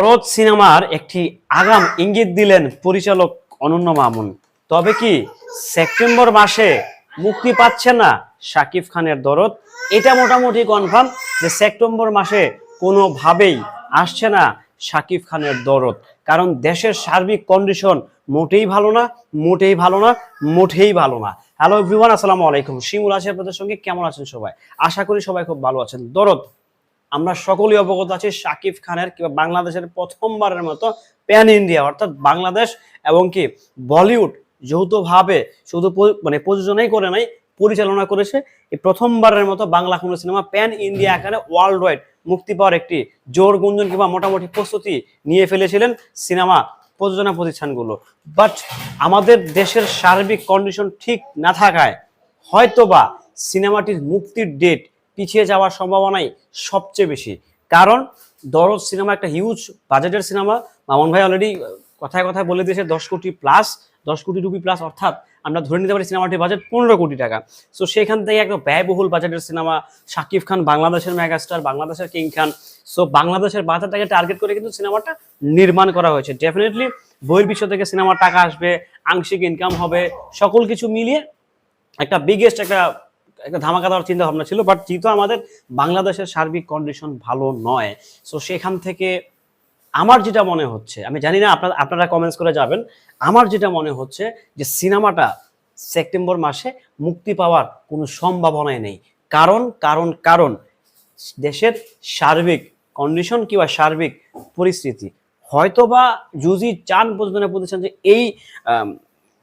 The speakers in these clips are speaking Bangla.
ভরত সিনেমার একটি আগাম ইঙ্গিত দিলেন পরিচালক অনন্য মামুন। তবে কি সেপ্টেম্বর মাসে মুক্তি পাচ্ছে না শাকিব খানের দরদ? এটা মোটামুটি কনফার্ম যে সেপ্টেম্বর মাসে কোনোভাবেই আসছে না শাকিব খানের দরদ। কারণ দেশের সার্বিক কন্ডিশন মোটেই ভালো না, মোটেই ভালো না, মোটেই ভালো না। হ্যালো এভরিওয়ান আসসালামু আলাইকুম। শিমুল আছে আপনাদের সঙ্গে কেমন আছেন সবাই? আশা করি সবাই খুব ভালো আছেন। দরদ আমরা সকলেই অবগত আছি শাকিব খানের কিংবা বাংলাদেশের প্রথমবারের মতো প্যান ইন্ডিয়া অর্থাৎ বাংলাদেশ এবং কি বলিউড যৌথভাবে শুধু মানে প্রযোজনাই করে নাই পরিচালনা করেছে। এই প্রথমবারের মতো বাংলা কোনো সিনেমা প্যান ইন্ডিয়া আকারে ওয়ার্ল্ড ওয়াইড মুক্তি পাওয়ার একটি জোর গুঞ্জন কিংবা মোটামুটি প্রস্তুতি নিয়ে ফেলেছিলেন সিনেমা প্রযোজনা প্রতিষ্ঠানগুলো। বাট আমাদের দেশের সার্বিক কন্ডিশন ঠিক না থাকায় হয়তোবা সিনেমাটির মুক্তির ডেট পিছিয়ে যাওয়ার সম্ভাবনাই সবচেয়ে বেশি। কারণ দরদ সিনেমা একটা হিউজ বাজেটের সিনেমা। মামুন ভাই অলরেডি কথায় কথায় বলে দিয়েছে দশ কোটি প্লাস দশ কোটি রুপি প্লাস অর্থাৎ আমরা ধরে নিতে পারি সিনেমাটির বাজেট পনেরো কোটি টাকা। সো সেখান থেকে একটা ব্যয়বহুল বাজেটের সিনেমা, শাকিব খান বাংলাদেশের মেগাস্টার বাংলাদেশের কিং খান। সো বাংলাদেশের বাজারটাকে টার্গেট করে কিন্তু সিনেমাটা নির্মাণ করা হয়েছে। ডেফিনেটলি বইয়ের বিশ্ব থেকে সিনেমার টাকা আসবে, আংশিক ইনকাম হবে, সকল কিছু মিলিয়ে একটা বিগেস্ট একটা একটা ধামাকা দেওয়ার চিন্তা ভাবনা ছিল বাট যেহেতু আমাদের বাংলাদেশের সার্বিক কন্ডিশন ভালো নয় সো সেখান থেকে আমার যেটা মনে হচ্ছে, আমি জানি না আপনার, আপনারা কমেন্টস করে যাবেন, আমার যেটা মনে হচ্ছে যে সিনেমাটা সেপ্টেম্বর মাসে মুক্তি পাওয়ার কোনো সম্ভাবনাই নেই। কারণ কারণ কারণ, দেশের সার্বিক কন্ডিশন কিংবা সার্বিক পরিস্থিতি, হয়তোবা যদি চান প্রযোজনা প্রতিষ্ঠান যে এই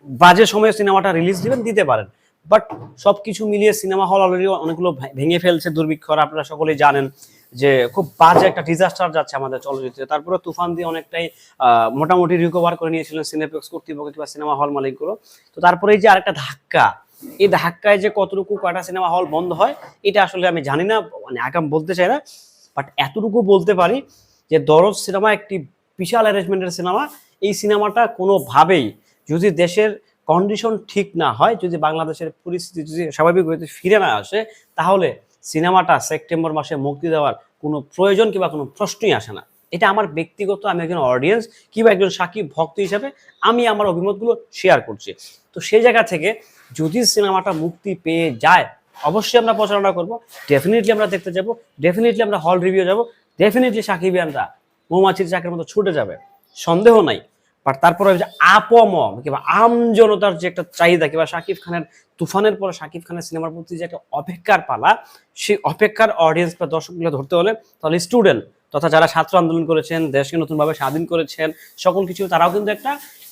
বাজে সময়ে সিনেমাটা রিলিজ দিবেন, দিতে পারেন। বাট সবকিছু মিলিয়ে সিনেমা হল অলরেডি অনেকগুলো ভেঙে ফেলছে দুর্ভিক্ষর, আপনারা সকলেই জানেন যে খুব বাজে একটা ডিজাস্টার যাচ্ছে আমাদের চলচ্চিত্রে। তারপরে তুফান দিয়ে অনেকটাই মোটামুটি রিকভার করে নিয়েছিলেন সিনেপ্লেক্স কর্তৃপক্ষ কিংবা সিনেমা হল মালিকগুলো। তো তারপরে এই যে আরেকটা ধাক্কা, এই ধাক্কায় যে কতটুকু কয়টা সিনেমা হল বন্ধ হয়, এটা আসলে আমি জানি না মানে আগাম বলতে চাই না বাট এতটুকু বলতে পারি যে দরজ সিনেমা একটি বিশাল অ্যারেঞ্জমেন্টের সিনেমা এই সিনেমাটা কোনোভাবেই যদি দেশের কন্ডিশন ঠিক না হয়, যদি বাংলাদেশের পরিস্থিতি যদি স্বাভাবিক হইতে ফিরে না আসে, তাহলে সিনেমাটা সেপ্টেম্বর মাসে মুক্তি দেওয়ার কোনো প্রয়োজন কিংবা কোনো প্রশ্নই আসে না। এটা আমার ব্যক্তিগত, আমি একজন অডিয়েন্স কিংবা একজন সাকিব ভক্ত হিসাবে আমি আমার অভিমতগুলো শেয়ার করছি। তো সেই জায়গা থেকে যদি সিনেমাটা মুক্তি পেয়ে যায়, অবশ্যই আমরা প্রচারণা করব ডেফিনেটলি আমরা দেখতে যাব ডেফিনেটলি আমরা হল রিভিউ যাব ডেফিনেটলি সাকিবিয়ানরা মৌমাছির চাকের মতো ছুটে যাবে, সন্দেহ নাই। বাট তারপরে যে আপম কিংবা আম জনতার যে একটা চাহিদা, কিংবা শাকিব খানের তুফানের পরে শাকিব খানের সিনেমার প্রতি যে একটা অপেক্ষার পালা, সেই অপেক্ষার অডিয়েন্স বা দর্শকগুলো ধরতে হলে তাহলে স্টুডেন্ট তথা যারা ছাত্র আন্দোলন করেছেন, দেশকে নতুনভাবে স্বাধীন করেছেন, সকল কিছু, তারাও কিন্তু একটা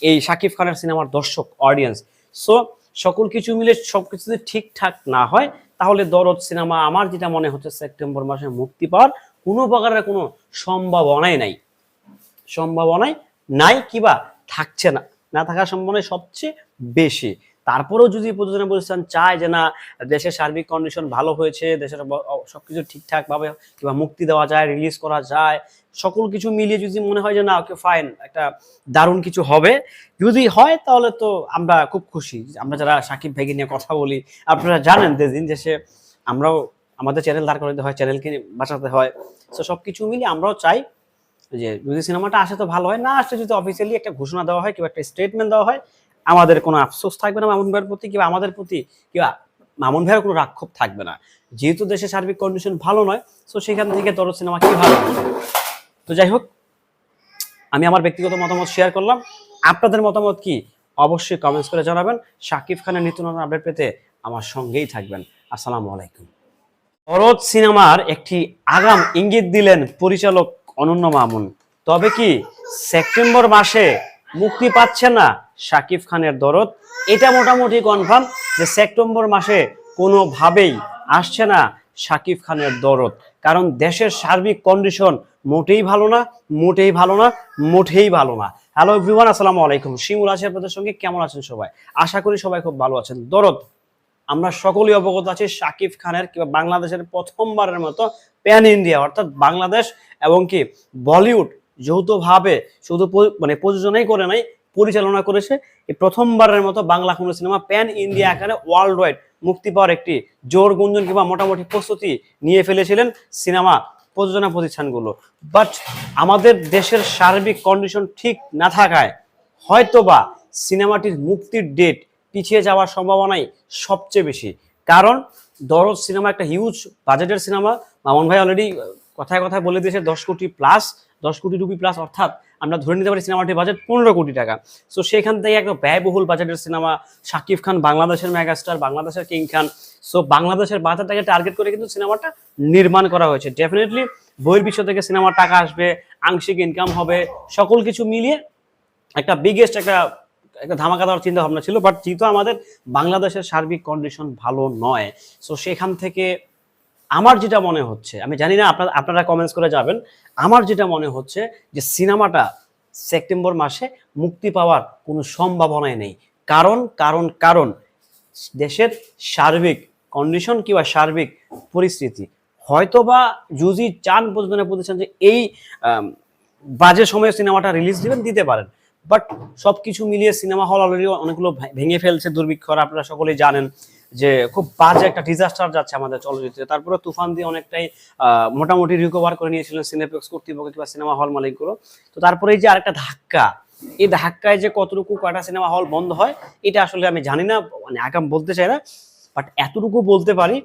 এই শাকিব খানের সিনেমার দর্শক অডিয়েন্স সো সকল কিছু মিলে সব কিছু যদি ঠিকঠাক না হয়, তাহলে দরদ সিনেমা আমার যেটা মনে হচ্ছে সেপ্টেম্বর মাসে মুক্তি পাওয়ার কোনো প্রকারের কোনো সম্ভাবনাই নাই। সম্ভাবনাই নাই কিবা থাকছে না। না থাকার সম্ভাবনাই সবচেয়ে বেশি। তারপরেও যদি প্রযোজনা প্রতিষ্ঠান চায় যে, না, দেশের সার্বিক কন্ডিশন ভালো হয়েছে, দেশের ব- অ- সবকিছু ঠিকঠাক ভাবে কিংবা মুক্তি দেওয়া যায় রিলিজ করা যায়, সকল কিছু মিলিয়ে যদি মনে হয় যে, না ওকে ফাইন একটা দারুণ কিছু হবে। যদি হয়, তাহলে তো আমরা খুব খুশি। আমরা যারা সাকিব ভাইকে নিয়ে কথা বলি, আপনারা জানেন যে, দিন শেষে আমরাও, আমাদের চ্যানেল দাঁড় করাতে হয় চ্যানেলকে বাঁচাতে হয়। তো সব কিছু মিলিয়ে আমরাও চাই যে যদি সিনেমাটা আসে তো ভালো হয়, না আসলে যদি অফিসিয়ালি একটা ঘোষণা দেওয়া হয় কিংবা একটা স্টেটমেন্ট দেওয়া হয়, আমাদের কোনো আফসোস থাকবে না মামুন ভাইয়ের প্রতি কিংবা আমাদের প্রতি কিংবা মামুন ভাইয়ের কোনো রাক্ষোভ থাকবে না। যেহেতু দেশের সার্বিক কন্ডিশন ভালো নয় তো সেখান থেকে দরদ সিনেমা কি ভালো? তো যাই হোক, আমি আমার ব্যক্তিগত মতামত শেয়ার করলাম। আপনাদের মতামত কি? অবশ্যই কমেন্টস করে জানাবেন। শাকিব খানের নিত্য নতুন আপডেট পেতে আমার সঙ্গেই থাকবেন। আসসালামু আলাইকুম। ভরত সিনেমার একটি আগাম ইঙ্গিত দিলেন পরিচালক অনন্য মামুন। তবে কি সেপ্টেম্বর মাসে মুক্তি পাচ্ছে না শাকিব খানের দরদ? এটা মোটামুটি কনফার্ম যে সেপ্টেম্বর মাসে কোনোভাবেই আসছে না শাকিব খানের দরদ। কারণ দেশের সার্বিক কন্ডিশন মোটেই ভালো না, মোটেই ভালো না, মোটেই ভালো না। হ্যালো এভরিওয়ান আসসালামু আলাইকুম। শিমুল আছে আপনাদের সঙ্গে কেমন আছেন সবাই? আশা করি সবাই খুব ভালো আছেন। দরদ আমরা সকলেই অবগত আছি শাকিব খানের কিংবা বাংলাদেশের প্রথমবারের মতো প্যান ইন্ডিয়া অর্থাৎ বাংলাদেশ এবং কি বলিউড যৌথভাবে শুধু মানে প্রযোজনাই করে নাই, পরিচালনা করেছে। এই প্রথমবারের মতো বাংলা কোনো সিনেমা প্যান ইন্ডিয়া আকারে ওয়ার্ল্ড ওয়াইড মুক্তি পাওয়ার একটি জোর গুঞ্জন কিংবা মোটামুটি প্রস্তুতি নিয়ে ফেলেছিলেন সিনেমা প্রযোজনা প্রতিষ্ঠানগুলো। বাট আমাদের দেশের সার্বিক কন্ডিশন ঠিক না থাকায় হয়তোবা সিনেমাটির মুক্তির ডেট পিছিয়ে যাওয়ার সম্ভাবনাই সবচেয়ে বেশি। কারণ দরজ সিনেমা একটা হিউজ বাজেটের সিনেমা। মামুন ভাই অলরেডি কথায় কথায় বলে দিয়েছে দশ কোটি প্লাস দশ কোটি রুপি প্লাস অর্থাৎ আমরা ধরে নিতে পারি সিনেমাটির বাজেট পনেরো কোটি টাকা। সো সেখান থেকে একটা ব্যয়বহুল বাজেটের সিনেমা, শাকিব খান বাংলাদেশের মেগাস্টার বাংলাদেশের কিং খান। সো বাংলাদেশের বাজারটাকে টার্গেট করে কিন্তু সিনেমাটা নির্মাণ করা হয়েছে। ডেফিনেটলি বইয়ের বিশ্ব থেকে সিনেমার টাকা আসবে, আংশিক ইনকাম হবে, সকল কিছু মিলিয়ে একটা বিগেস্ট একটা একটা ধামাকা দেওয়ার চিন্তা ভাবনা ছিল বাট যেহেতু আমাদের বাংলাদেশের সার্বিক কন্ডিশন ভালো নয় সো সেখান থেকে আমার যেটা মনে হচ্ছে, আমি জানি না আপনারা আপনারা কমেন্টস করে যাবেন, আমার যেটা মনে হচ্ছে যে সিনেমাটা সেপ্টেম্বর মাসে মুক্তি পাওয়ার কোনো সম্ভাবনাই নেই। কারণ কারণ কারণ, দেশের সার্বিক কন্ডিশন কিংবা সার্বিক পরিস্থিতি, হয়তোবা যদি চান প্রযোজনা প্রতিষ্ঠান যে এই বাজে সময়ে সিনেমাটা রিলিজ দিবেন, দিতে পারেন। বাট সব কিছু মিলিয়ে সিনেমা হল অলরেডি অনেকগুলো ভেঙে ফেলছে দুর্ভিক্ষর, আপনারা সকলেই জানেন যে খুব বাজে একটা ডিজাস্টার যাচ্ছে আমাদের চলচ্চিত্রে। তারপরে তুফান দিয়ে অনেকটাই মোটামুটি রিকভার করে নিয়েছিলেন সিনেপ্লেক্স কর্তৃপক্ষ কিংবা সিনেমা হল মালিকগুলো। তো তারপরে যে আরেকটা ধাক্কা, এই ধাক্কায় যে কতটুকু কয়টা সিনেমা হল বন্ধ হয়, এটা আসলে আমি জানি না মানে আগাম বলতে চাই না বাট এতটুকু বলতে পারি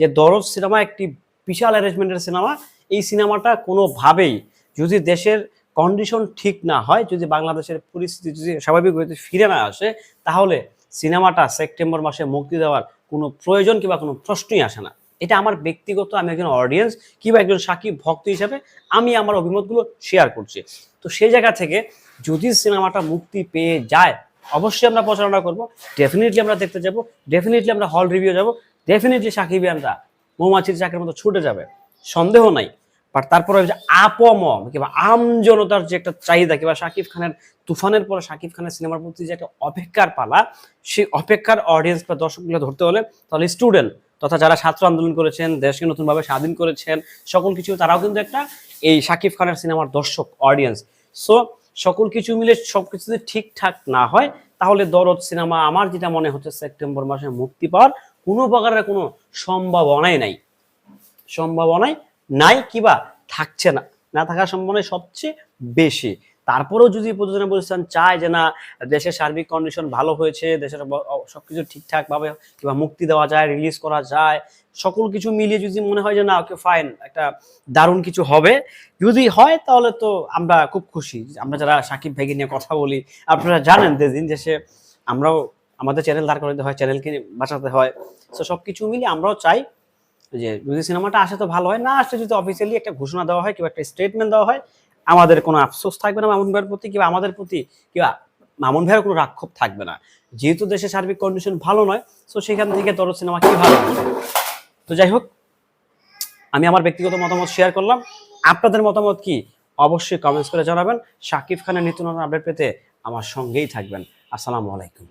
যে দরজ সিনেমা একটি বিশাল অ্যারেঞ্জমেন্টের সিনেমা। এই সিনেমাটা কোনোভাবেই যদি দেশের কন্ডিশন ঠিক না হয়, যদি বাংলাদেশের পরিস্থিতি যদি স্বাভাবিক গতিতে ফিরে না আসে, তাহলে সিনেমাটা সেপ্টেম্বর মাসে মুক্তি দেওয়ার কোনো প্রয়োজন কিংবা কোনো প্রশ্নই আসে না। এটা আমার ব্যক্তিগত, আমি একজন অডিয়েন্স কিংবা একজন সাকিব ভক্ত হিসেবে আমি আমার অভিমতগুলো শেয়ার করছি। তো সেই জায়গা থেকে যদি সিনেমাটা মুক্তি পেয়ে যায়, অবশ্যই আমরা প্রচারণা করব। ডেফিনেটলি আমরা দেখতে যাব ডেফিনেটলি আমরা হল রিভিউ যাব ডেফিনেটলি সাকিবিয়ানরা মৌমাছির চাকরির মতো ছুটে যাবে। সন্দেহ নাই। বাট তারপরে আপম কিংবা আম জনতার যে একটা চাহিদা, কিংবা শাকিব খানের তুফানের পরে শাকিব খানের সিনেমার প্রতি যে একটা অপেক্ষার পালা, সেই অপেক্ষার অডিয়েন্স বা দর্শকগুলো ধরতে হলে তাহলে স্টুডেন্ট তথা যারা ছাত্র আন্দোলন করেছেন, দেশকে নতুনভাবে স্বাধীন করেছেন, সকল কিছু, তারাও কিন্তু একটা এই শাকিব খানের সিনেমার দর্শক অডিয়েন্স সো সকল কিছু মিলে সব কিছু যদি ঠিকঠাক না হয়, তাহলে দরদ সিনেমা আমার যেটা মনে হচ্ছে সেপ্টেম্বর মাসে মুক্তি পাওয়ার কোনো প্রকারের কোনো সম্ভাবনাই নাই। সম্ভাবনাই নাই কিবা, থাকছে না। না থাকার সম্ভাবনাই সবচেয়ে বেশি। তারপরেও যদি প্রযোজনা প্রতিষ্ঠান চায় যে না, দেশের সার্বিক কন্ডিশন ভালো হয়েছে, দেশের সবকিছু ঠিকঠাক ভাবে কিংবা মুক্তি দেওয়া যায় রিলিজ করা যায়, সকল কিছু মিলিয়ে যদি মনে হয় যে না ওকে ফাইন একটা দারুণ কিছু হবে, যদি হয় তাহলে তো আমরা খুব খুশি। আমরা যারা সাকিব ভাইকে নিয়ে কথা বলি, আপনারা জানেন যে দিন দেশে আমরাও, আমাদের চ্যানেল দাঁড় করাতে হয় চ্যানেলকে বাঁচাতে হয়। তো সব কিছু মিলিয়ে আমরাও চাই যে যদি সিনেমাটা আসে তো ভালো হয়, না আসলে যদি অফিসিয়ালি একটা ঘোষণা দেওয়া হয় কিংবা একটা স্টেটমেন্ট দেওয়া হয়, আমাদের কোনো আফসোস থাকবে না মামুন ভাইয়ের প্রতি কিংবা আমাদের প্রতি কিংবা মামুন ভাইয়ের কোনো রাক্ষোভ থাকবে না। যেহেতু দেশের সার্বিক কন্ডিশন ভালো নয় তো সেখান থেকে তর সিনেমা কি ভালো? তো যাই হোক, আমি আমার ব্যক্তিগত মতামত শেয়ার করলাম। আপনাদের মতামত কি? অবশ্যই কমেন্টস করে জানাবেন। শাকিব খানের নিত্য নতুন আপডেট পেতে আমার সঙ্গেই থাকবেন। আসসালামু আলাইকুম।